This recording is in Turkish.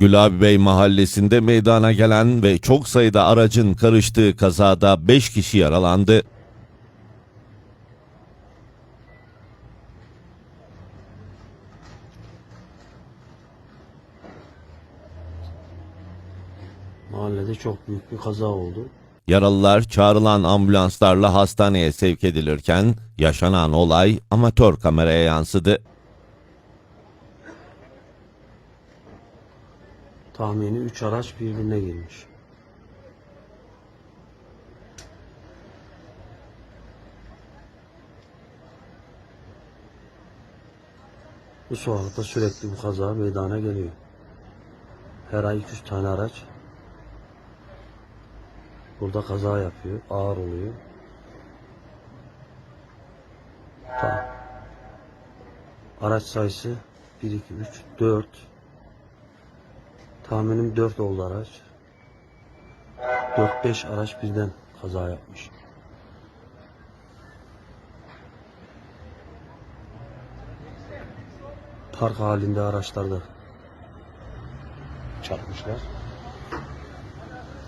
Gülabi Bey mahallesinde meydana gelen ve çok sayıda aracın karıştığı kazada 5 kişi yaralandı. Mahallede çok büyük bir kaza oldu. Yaralılar çağrılan ambulanslarla hastaneye sevk edilirken yaşanan olay amatör kameraya yansıdı. Tahmini 3 araç birbirine girmiş. Bu sokakta sürekli bu kaza meydana geliyor. Her ay 2-3 tane araç burada kaza yapıyor, ağır oluyor. Ta. Araç sayısı 1, 2, 3, 4. Tahminim 4 oldu araç. 4-5 araç birden kaza yapmış. Park halinde araçlarda çarpmışlar.